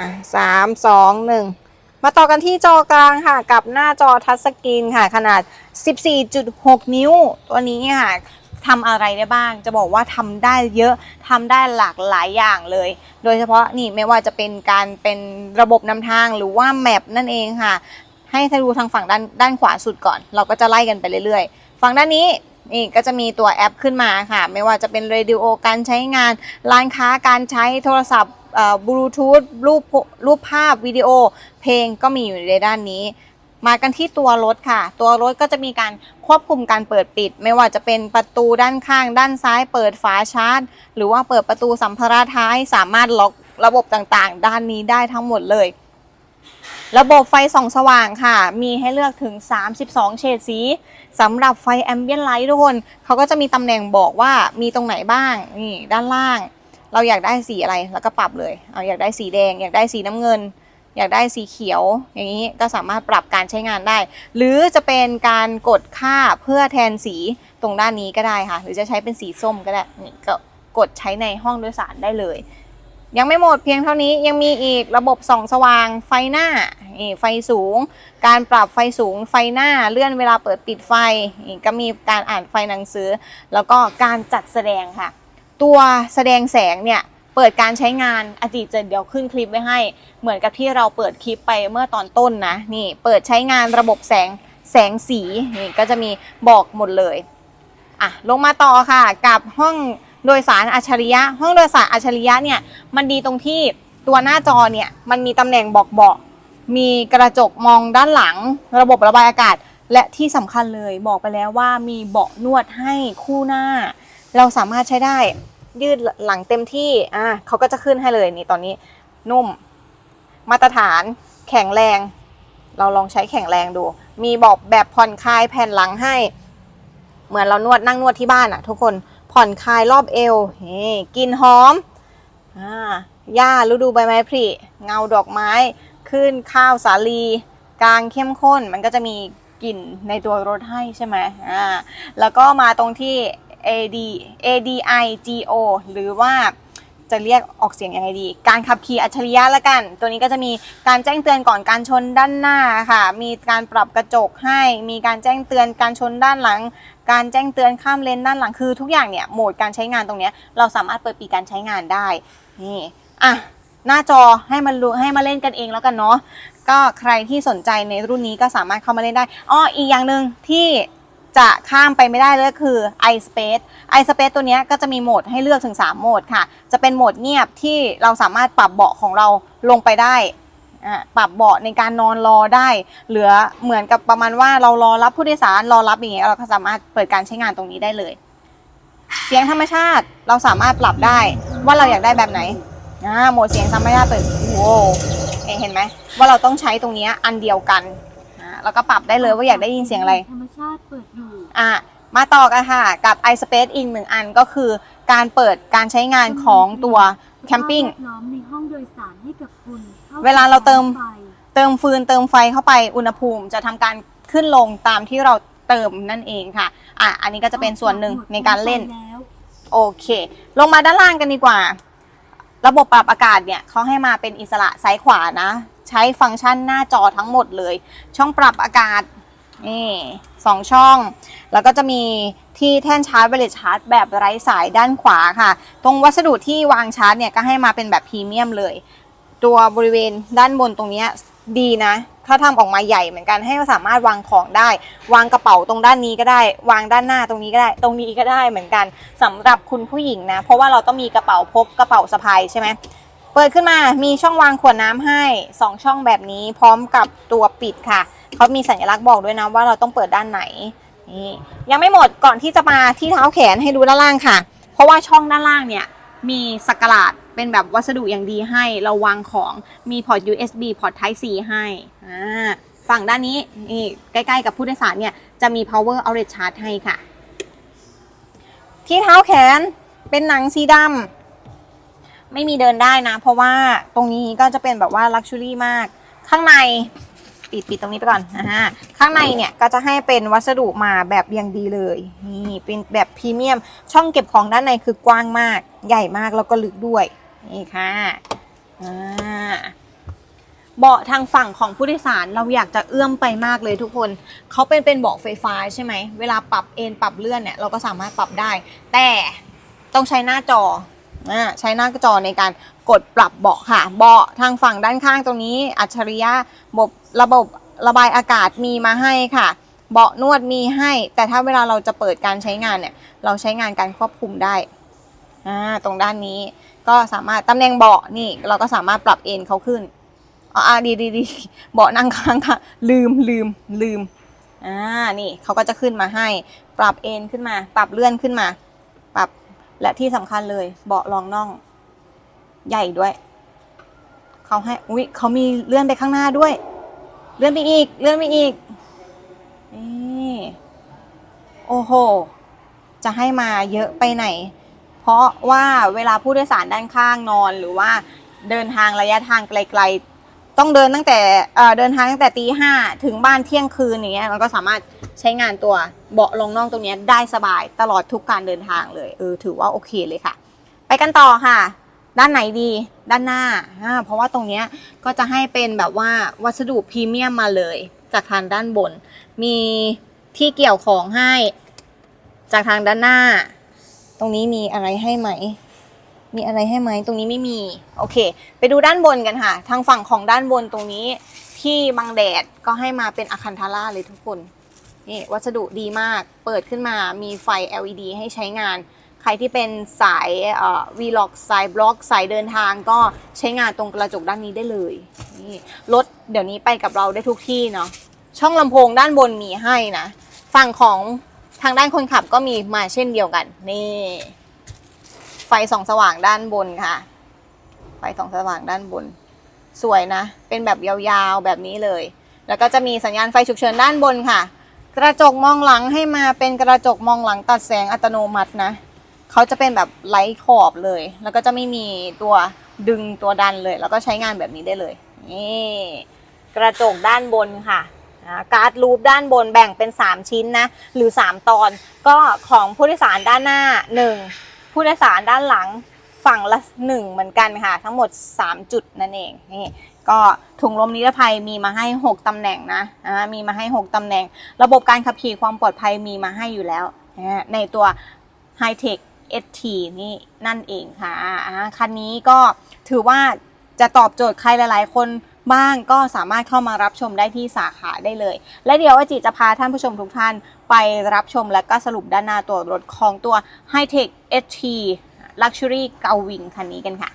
อะสามสองหนึ่งมาต่อกันที่จอกลางค่ะ กับหน้าจอทัชสกรีนค่ะ ขนาด 14.6 นิ้ว ตัวนี้ค่ะทำอะไรได้บ้าง จะบอกว่าทำได้เยอะทำได้หลากหลายอย่างเลย โดยเฉพาะนี่ไม่ว่าจะเป็นการเป็นระบบนำทางหรือว่าแมปนั่นเองค่ะ ให้ทะดูทางฝั่งด้านด้านขวาสุดก่อน เราก็จะไล่กันไปเรื่อยๆ ฝั่งด้านนี้นี่ก็จะมีตัวแอปขึ้นมาค่ะ ไม่ว่าจะเป็นเรดิโอการใช้งาน ร้านค้าการใช้โทรศัพท์ บลูทูธรูปรูปภาพวิดีโอ เพลงก็มีอยู่ในด้านนี้ มากันที่ตัวรถค่ะ ตัวรถก็จะมีการควบคุมการเปิดปิด ไม่ว่าจะเป็นประตูด้านข้าง ด้านซ้าย เปิดฝาชาร์จ หรือว่าเปิดประตูสัมภาระท้าย สามารถล็อกระบบต่างๆ ด้านนี้ได้ทั้งหมดเลยระบบไฟส่องสว่างค่ะ มีให้เลือกถึง 32 เฉดสีสำหรับไฟแอมเบียนไลท์ทุกคน เขาก็จะมีตำแหน่งบอกว่ามีตรงไหนบ้าง นี่ ด้านล่าง เราอยากได้สีอะไรแล้วก็ปรับเลยเอาอยากได้สีแดง อยากได้สีน้ำเงิน อยากได้สีเขียว อย่างนี้ก็สามารถปรับการใช้งานได้ หรือจะเป็นการกดค่าเพื่อแทนสีตรงด้านนี้ก็ได้ค่ะ หรือจะใช้เป็นสีส้มก็ได้นี่ก็กดใช้ในห้องโดยสารได้เลย ยังไม่หมดเพียงเท่านี้ยังมีอีกระบบส่องสว่างไฟหน้านี่ไฟสูง การปรับไฟสูงไฟหน้าเลื่อนเวลาเปิดปิดไฟนี่ก็มีการอ่านไฟหนังสือ แล้วก็การจัดแสดงค่ะ ตัวแสดงแสงเนี่ยเปิดการใช้งานอาจิจะเดี๋ยวขึ้นคลิปไว้ให้ เหมือนกับที่เราเปิดคลิปไปเมื่อตอนต้นนะนี่เปิดใช้งานระบบแสงแสงสีนี่ก็จะมีบอกหมดเลยอะลงมาต่อค่ะกับห้องโดยสารอัจฉริยะ ห้องโดยสารอัจฉริยะเนี่ยมันดีตรงที่ตัวหน้าจอเนี่ยมันมีตำแหน่งบอกเบาะมีกระจกมองด้านหลัง ระบบระบายอากาศ และที่สำคัญเลยบอกไปแล้วว่ามีเบาะนวดให้คู่หน้า เราสามารถใช้ได้ ยืดหลังเต็มที่อะเขาก็จะขึ้นให้เลยนี่ตอนนี้นุ่ม มาตรฐานแข็งแรง เราลองใช้แข็งแรงดู มีบอกแบบผ่อนคลายแผ่นหลังให้ เหมือนเรานวดนั่งนวดที่บ้านอะทุกคนผ่อนคลายรอบเอวเฮ้กลินหอมอ่าหญ้าฤดูใบไม้ผลิเงาดอกไม้ขึ้นข้าวสาลี กลางเข้มข้น มันก็จะมีกลิ่นในตัวรถให้ใช่ไหมอ่าแล้วก็มาตรงที่ AD ADI GO หรือว่าจะเรียกออกเสียงยังไงดี การขับขี่อัจฉริยะละกัน ตัวนี้ก็จะมีการแจ้งเตือนก่อนการชนด้านหน้าค่ะ มีการปรับกระจกให้ มีการแจ้งเตือนการชนด้านหลัง การแจ้งเตือนข้ามเลนด้านหลัง คือทุกอย่างเนี่ย โหมดการใช้งานตรงนี้เราสามารถเปิดปีการใช้งานได้ นี่ อะ หน้าจอให้มันรู้ให้มาเล่นกันเองแล้วกันเนาะ ก็ใครที่สนใจในรุ่นนี้ก็สามารถเข้ามาเล่นได้ อ้อ อีกอย่างหนึ่งที่ จะข้ามไปไม่ได้เลยคือ iSpace iSpace ตัวนี้ก็จะมีโหมดให้เลือกถึง 3 โหมดค่ะ จะเป็นโหมดเงียบที่เราสามารถปรับเบาะของเราลงไปได้ ปรับเบาะในการนอนรอได้ เหลือเหมือนกับประมาณว่าเรารอรับผู้โดยสารรอรับอย่างเงี้ยเราก็สามารถเปิดการใช้งานตรงนี้ได้เลย เสียงธรรมชาติเราสามารถปรับได้ว่าเราอยากได้แบบไหนโหมดเสียงธรรมชาติเปิดโว้เห็นไหมว่าเราต้องใช้ตรงนี้อันเดียวกัน แล้วก็ปรับได้เลยว่าอยากได้ยินเสียงอะไร ธรรมชาติเปิดอยู่อะมาต่อกันค่ะ กับ iSpace อีกหนึ่งอันก็คือการเปิดการใช้งานของตัวแคมปิ้ง สภาพแวดล้อมในห้องโดยสารให้กับคุณข้เวลาเราเติมไฟเติมฟืนเติมไฟเข้าไปอุณหภูมิจะทำการขึ้นลงตามที่เราเติมนั่นเองค่ะอะ อันนี้ก็จะเป็นส่วนหนึ่งในการเล่น แล้ว โอเค ลงมาด้านล่างกันดีกว่า ระบบปรับอากาศเนี่ยเขาให้มาเป็นอิสระซ้ายขวานะ ใช้ฟังก์ชันหน้าจอทั้งหมดเลย ช่องปรับอากาศนี่สองช่อง แล้วก็จะมีที่แท่นชาร์จเวลชาร์จแบบไร้สายด้านขวาค่ะ ตรงวัสดุที่วางชาร์จเนี่ยก็ให้มาเป็นแบบพรีเมียมเลย ตัวบริเวณด้านบนตรงเนี้ย ดีนะเขาทำออกมาใหญ่เหมือนกันให้สามารถวางของได้ วางกระเป๋าตรงด้านนี้ก็ได้ วางด้านหน้าตรงนี้ก็ได้ ตรงนี้ก็ได้เหมือนกันสำหรับคุณผู้หญิงนะ เพราะว่าเราต้องมีกระเป๋าพกกระเป๋าสะพายใช่ไหมเปิดขึ้นมามีช่องวางขวดน้ำให้ 2 ช่องแบบนี้พร้อมกับตัวปิดค่ะเขามีสัญลักษณ์บอกด้วยนะว่าเราต้องเปิดด้านไหนนี่ยังไม่หมดก่อนที่จะมาที่เท้าแขนให้ดูด้านล่างค่ะ เพราะว่าช่องด้านล่างเนี่ย มีสกหลาดเป็นแบบวัสดุอย่างดีให้เราวางของมีพอร์ต USB พอร์ต Type C ให้อ่าฝั่งด้านนี้นี่ใกล้ๆกับผู้โดยสารเนี่ยจะมี power outlet charge ให้ค่ะ ที่เท้าแขนเป็นหนังสีดำไม่มีเดินได้นะ เพราะว่าตรงนี้ก็จะเป็นแบบว่า luxury มาก ข้างใน ปิดปิดตรงนี้ไปก่อนนะฮะข้างในเนี่ยก็จะให้เป็นวัสดุมาแบบอย่างดีเลยนี่เป็นแบบพรีเมียม ช่องเก็บของด้านในคือกว้างมาก ใหญ่มากแล้วก็ลึกด้วยนี่ค่ะอ่าเบาะทางฝั่งของผู้โดยสารเราอยากจะเอื้อมไปมากเลยทุกคนเขาเป็นเป็นเบาะไฟฟ้าใช่ไหมเวลาปรับเอนปรับเลื่อนเนี่ยเราก็สามารถปรับได้ แต่ต้องใช้หน้าจอ อ่าใช้หน้าจอในการกดปรับเบาะค่ะ เบาะทางฝั่งด้านข้างตรงนี้ อัจฉริยะระบบระบบระบายอากาศมีมาให้ค่ะ เบาะนวดมีให้ แต่ถ้าเวลาเราจะเปิดการใช้งานเนี่ย เราใช้งานการควบคุมได้อ่าตรงด้านนี้ก็สามารถตำแหน่งเบาะนี่เราก็สามารถปรับเอนเขาขึ้นอ๋ออ่าดีดีดีเบาะนั่งข้างค่ะ ลืมลืมลืมอ่านี่เขาก็จะขึ้นมาให้ ปรับเอนขึ้นมา ปรับเลื่อนขึ้นมา ปรับ และที่สำคัญเลยเบาะรองน่อง ใหญ่ด้วย เขาให้อุ้ยเขามีเลื่อนไปข้างหน้าด้วย เลื่อนไปอีก เลื่อนไปอีกนี่โอ้โห จะให้มาเยอะไปไหน เพราะว่าเวลาผู้โดยสารด้านข้างนอนหรือว่าเดินทางระยะทางไกลๆ ต้องเดินตั้งแต่เดินทางตั้งแต่ตีห้าถึงบ้านเที่ยงคืนอย่างเงี้ยมันก็สามารถใช้งานตัวเบาะลงน่องตรงเนี้ยได้สบายตลอดทุกการเดินทางเลยเออถือว่าโอเคเลยค่ะ ไปกันต่อค่ะ ด้านไหนดีด้านหน้าอ่าเพราะว่าตรงเนี้ยก็จะให้เป็นแบบว่าวัสดุพรีเมียมมาเลย จากทางด้านบน มีที่เกี่ยวของให้ จากทางด้านหน้า ตรงนี้มีอะไรให้ไหม มีอะไรให้ไหมตรงนี้ไม่มี โอเค ไปดูด้านบนกันค่ะ ทางฝั่งของด้านบนตรงนี้ ที่บังแดดก็ให้มาเป็นอะคันทาร่าเลยทุกคน นี่วัสดุดีมาก เปิดขึ้นมามีไฟ LED ให้ใช้งาน ใครที่เป็นสายเอ่อ Vlog สายบล็อก สายเดินทางก็ใช้งานตรงกระจกด้านนี้ได้เลย นี่รถเดี๋ยวนี้ไปกับเราได้ทุกที่เนาะ ช่องลำโพงด้านบนมีให้นะ ฝั่งของทางด้านคนขับก็มีมาเช่นเดียวกัน นี่ ไฟส่องสว่างด้านบนค่ะ ไฟส่องสว่างด้านบน สวยนะ เป็นแบบยาวๆแบบนี้เลย แล้วก็จะมีสัญญาณไฟฉุกเฉินด้านบนค่ะ กระจกมองหลังให้มาเป็นกระจกมองหลังตัดแสงอัตโนมัตินะเขาจะเป็นแบบไร้ขอบเลย แล้วก็จะไม่มีตัวดึงตัวดันเลย แล้วก็ใช้งานแบบนี้ได้เลย นี่กระจกด้านบนค่ะการ์ดรูปด้านบนแบ่งเป็น 3 ชิ้นนะ หรือ 3 ตอน ก็ของผู้โดยสารด้านหน้า 1 ผู้โดยสารด้านหลังฝั่งละ1เหมือนกันค่ะ ทั้งหมด 3 จุดนั่นเองนี่ก็ถุงลมนิรภัยมีมาให้ 6ตำแหน่งนะอ่ามีมาให้ 6ตำแหน่ง ระบบการขับขี่ความปลอดภัยมีมาให้อยู่แล้วนะในตัว High Tech ST นี่นั่นเองค่ะคันนี้ก็ถือว่าจะตอบโจทย์ใครหลาย ๆ คน บ้างก็สามารถเข้ามารับชมได้ที่สาขาได้เลย และเดี๋ยวอาจิจะพาท่านผู้ชมทุกท่านไปรับชมและก็สรุปด้านหน้าตัวรถของตัว High Tech HT Luxury เกาวิงคันนี้กันค่ะ